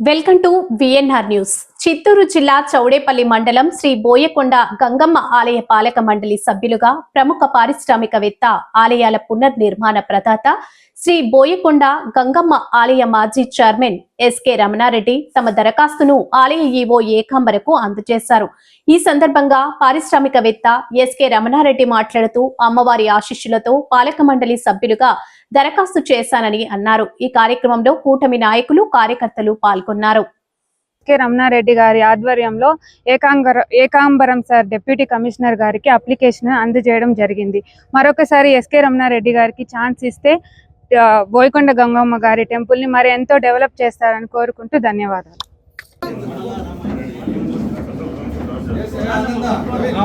Welcome to VNR news Chittoor జిల్లా చౌడేపల్లి మండలం శ్రీ బోయకొండ గంగమ్మ ఆలయ పాలక మండలి సభ్యులుగా ప్రముఖ పారిశ్రామికవేత్త ఆలయాల పునర్నిర్మాణ ప్రదాత శ్రీ బోయకొండ గంగమ్మ ఆలయ మాజీ చైర్మన్ ఎస్కే రమణారెడ్డి తమ దరఖాస్తును ఆలయ ఈవో ఏకాంబరకు అందజేశారు. ఈ సందర్భంగా పారిశ్రామికవేత్త ఎస్కే రమణారెడ్డి మాట్లాడుతూ అమ్మవారి ఆశీస్సులతో పాలక మండలి సభ్యులుగా దరఖాస్తు చేశానని అన్నారు. ఈ కార్యక్రమంలో కూటమి నాయకులు కార్యకర్తలు పాల్గొన్నారు. కె. రమణారెడ్డి గారి ఆధ్వర్యంలో ఏకాంగర ఏకాంబరం సార్ డిప్యూటీ కమిషనర్ గారికి అప్లికేషన్ అందజేయడం జరిగింది. మరొకసారి ఎస్కే రమణారెడ్డి గారికి ఛాన్స్ ఇస్తే బోయకొండ గంగమ్మ గారి టెంపుల్ని మరి ఎంతో డెవలప్ చేస్తారని కోరుకుంటూ ధన్యవాదాలు.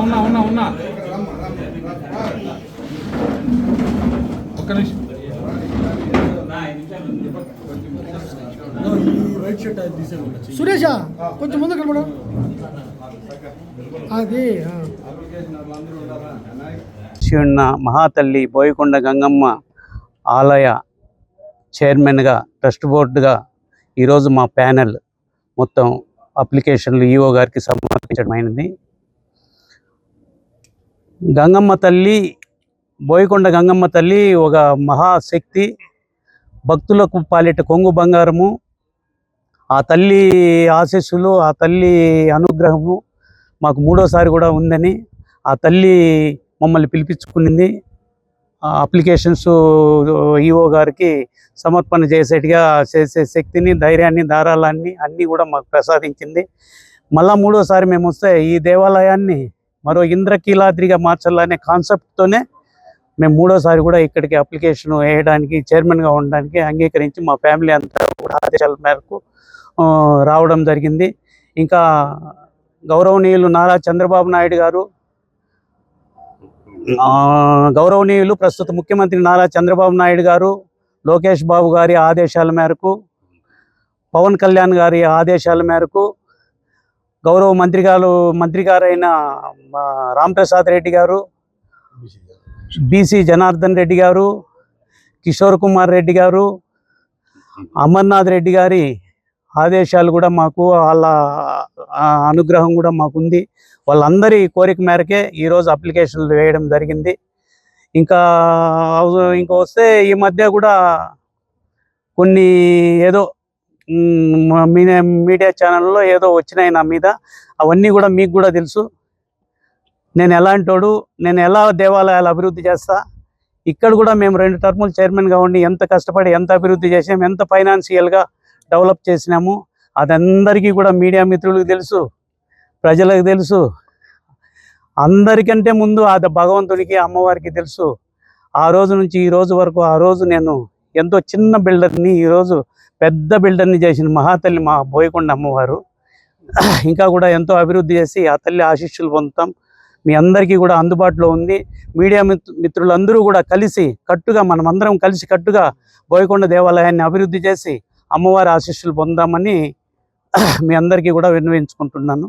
ఉన్నా ఉన్నా ఉన్నా ఒక్క నిమిషం. సురేష కొంచెం ముందు కనబడు అది ఉన్న మహాతల్లి బోయకొండ గంగమ్మ ఆలయ చైర్మన్గా ట్రస్ట్ బోర్డుగా ఈరోజు మా ప్యానెల్ మొత్తం అప్లికేషన్లు ఈఓ గారికి సమర్పించడం అయినది గంగమ్మ తల్లి బోయకొండ గంగమ్మ తల్లి ఒక మహాశక్తి. భక్తులకు పాలిట కొంగు బంగారము ఆ తల్లి ఆశీస్సులు ఆ తల్లి అనుగ్రహము మాకు మూడోసారి కూడా ఉందని ఆ తల్లి మమ్మల్ని పిలిపించుకునింది. ఆ అప్లికేషన్స్ ఈఓ గారికి సమర్పణ చేసేట్టుగా చేసే శక్తిని ధైర్యాన్ని ధారాళాన్ని అన్నీ కూడా మాకు ప్రసాదించింది. మళ్ళా మూడోసారి మేము వస్తే ఈ దేవాలయాన్ని మరో ఇంద్రకీలాద్రిగా మార్చాలనే కాన్సెప్ట్తోనే మేము మూడోసారి కూడా ఇక్కడికి అప్లికేషన్ వేయడానికి చైర్మన్గా ఉండడానికి అంగీకరించి మా ఫ్యామిలీ అంతా కూడా ఆదేశాల మేరకు రావడం జరిగింది. ఇంకా గౌరవనీయులు నారా చంద్రబాబు నాయుడు గారు ఆ, గౌరవనీయులు ప్రస్తుత ముఖ్యమంత్రి నారా చంద్రబాబు నాయుడు గారు లోకేష్ బాబు గారి ఆదేశాల మేరకు పవన్ కళ్యాణ్ గారి ఆదేశాల మేరకు గౌరవ మంత్రి గారు మంత్రి గారైన రామ్ రాంప్రసాద్ రెడ్డి గారు బీసీ జనార్దన్ రెడ్డి గారు కిషోర్ కుమార్ రెడ్డి గారు అమర్నాథ్ రెడ్డి గారి ఆదేశాలు కూడా మాకు వాళ్ళ అనుగ్రహం కూడా మాకుంది. వాళ్ళందరి కోరిక మేరకే ఈరోజు అప్లికేషన్లు వేయడం జరిగింది. ఇంకా ఇంకా వస్తే ఈ మధ్య కూడా కొన్ని ఏదో మీ మీడియా మీడియా ఛానల్లో ఏదో వచ్చినాయి నా మీద. అవన్నీ కూడా మీకు కూడా తెలుసు. నేను ఎలాంటోడు నేను ఎలా దేవాలయాలు అభివృద్ధి చేస్తా? ఇక్కడ కూడా మేము రెండు టర్ములు చైర్మన్గా ఉండి ఎంత కష్టపడి ఎంత అభివృద్ధి చేసాము ఎంత ఫైనాన్షియల్గా డెవలప్ చేసినాము అదందరికీ కూడా మీడియా మిత్రులకు తెలుసు ప్రజలకు తెలుసు. అందరికంటే ముందు అది భగవంతుడికి అమ్మవారికి తెలుసు. ఆ రోజు నుంచి ఈ రోజు వరకు ఆ రోజు నేను ఎంతో చిన్న బిల్డర్ని ఈరోజు పెద్ద బిల్డర్ని చేసిన మహాతల్లి మా బోయకొండ అమ్మవారు. ఇంకా కూడా ఎంతో అభివృద్ధి చేసి ఆ తల్లి ఆశీస్సులు పొందుతాం. మీ అందరికీ కూడా అందుబాటులో ఉంది. మీడియా మిత్రులందరూ కూడా కలిసి కట్టుగా మనమందరం కలిసి కట్టుగా బోయకొండ దేవాలయాన్ని అభివృద్ధి చేసి అమ్మవారి ఆశీస్సులు పొందామని మీ అందరికీ కూడా విన్నవించుకుంటున్నాను.